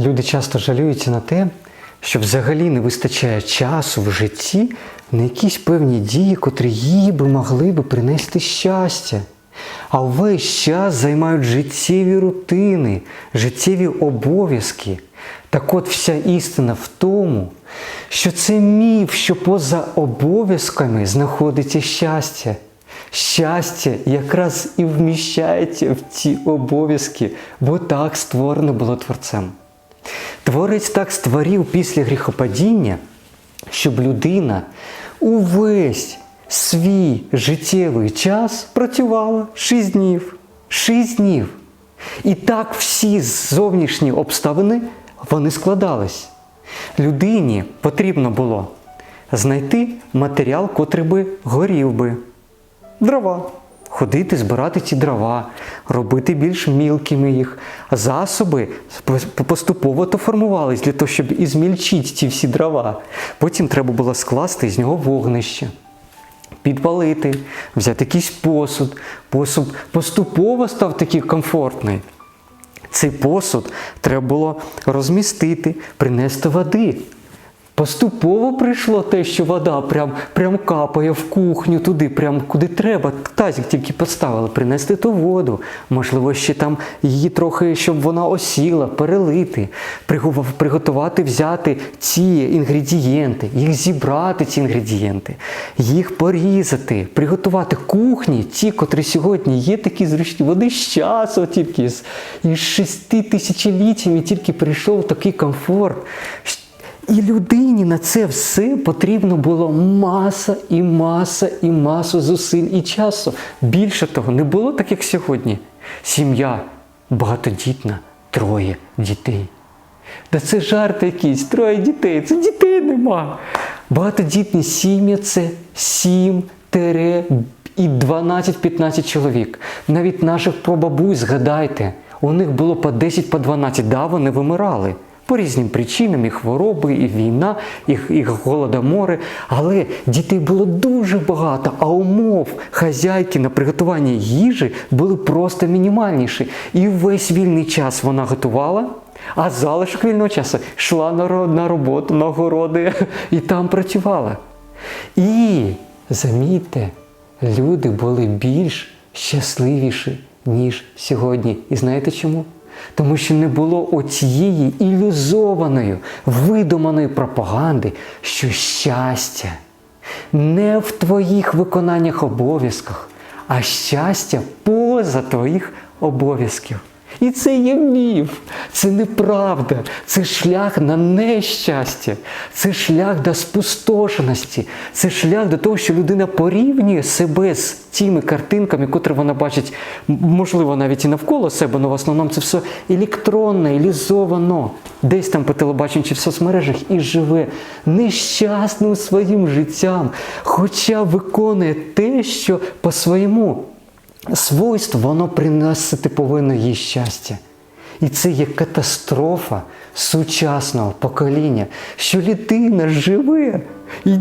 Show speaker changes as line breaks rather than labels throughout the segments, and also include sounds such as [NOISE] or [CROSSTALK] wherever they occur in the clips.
Люди часто жалюються на те, що взагалі не вистачає часу в житті на якісь певні дії, котрі їй би могли би принести щастя. А увесь час займають життєві рутини, життєві обов'язки. Так от вся істина в тому, що це міф, що поза обов'язками знаходиться щастя. Щастя якраз і вміщається в ці обов'язки, бо так створено було Творцем. Творець так створив після гріхопадіння, щоб людина увесь свій життєвий час працювала 6 днів. 6 днів. І так всі зовнішні обставини вони складались. Людині потрібно було знайти матеріал, котрий би горів би. Дрова. Ходити, збирати ці дрова, робити більш мілкими їх. Засоби поступово то формувались для того, щоб ізмільчити ці всі дрова. Потім треба було скласти з нього вогнище, підпалити, взяти якийсь посуд. Посуд поступово став такий комфортний. Цей посуд треба було розмістити, принести води. Поступово прийшло те, що вода прям, прям капає в кухню туди, прям куди треба. Тазик тільки поставили, принести ту воду. Можливо, ще там її трохи, щоб вона осіла, перелити, приготувати, взяти ці інгредієнти, їх зібрати, ці інгредієнти, їх порізати, приготувати кухні, ті, котрі сьогодні є такі зручні. Вони з часу тільки з шести тисячоліттями тільки прийшов такий комфорт. І людині на це все потрібно було маса і маса і масу зусиль і часу. Більше того, не було так, як сьогодні. Сім'я багатодітна, троє дітей. Та це жарт якийсь, троє дітей, це дітей нема. Багатодітні сім'я це 7 тере і 12-15 чоловік. Навіть наших прабабусь, згадайте, у них було по 10 по 12, да, вони вимирали по різним причинам, і хвороби, і війна, і, і голодомори. Але дітей було дуже багато, а умов хазяйки на приготування їжі були просто мінімальніші. І весь вільний час вона готувала. А залишок вільного часу йшла на роботу, на городи [LAUGHS] і там працювала. І замітьте, люди були більш щасливіші, ніж сьогодні. І знаєте чому? Тому що не було оцієї ілюзованої, видуманої пропаганди, що щастя не в твоїх виконаннях обов'язках, а щастя поза твоїх обов'язків. І це є міф, це неправда, це шлях на нещастя, це шлях до спустошеності, це шлях до того, що людина порівнює себе з тими картинками, котрі вона бачить, можливо, навіть і навколо себе, але в основному це все електронне, ілізовано, десь там по телебаченню чи в соцмережах і живе нещасним своїм життям, хоча виконує те, що по своєму свойство, воно приносити повинно їй щастя. І це є катастрофа сучасного покоління, що людина живе і,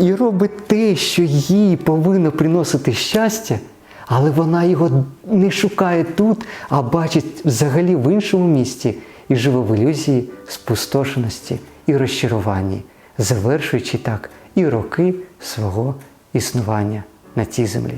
і робить те, що їй повинно приносити щастя, але вона його не шукає тут, а бачить взагалі в іншому місті і живе в ілюзії спустошеності і розчаруванні, завершуючи так і роки свого існування на цій землі.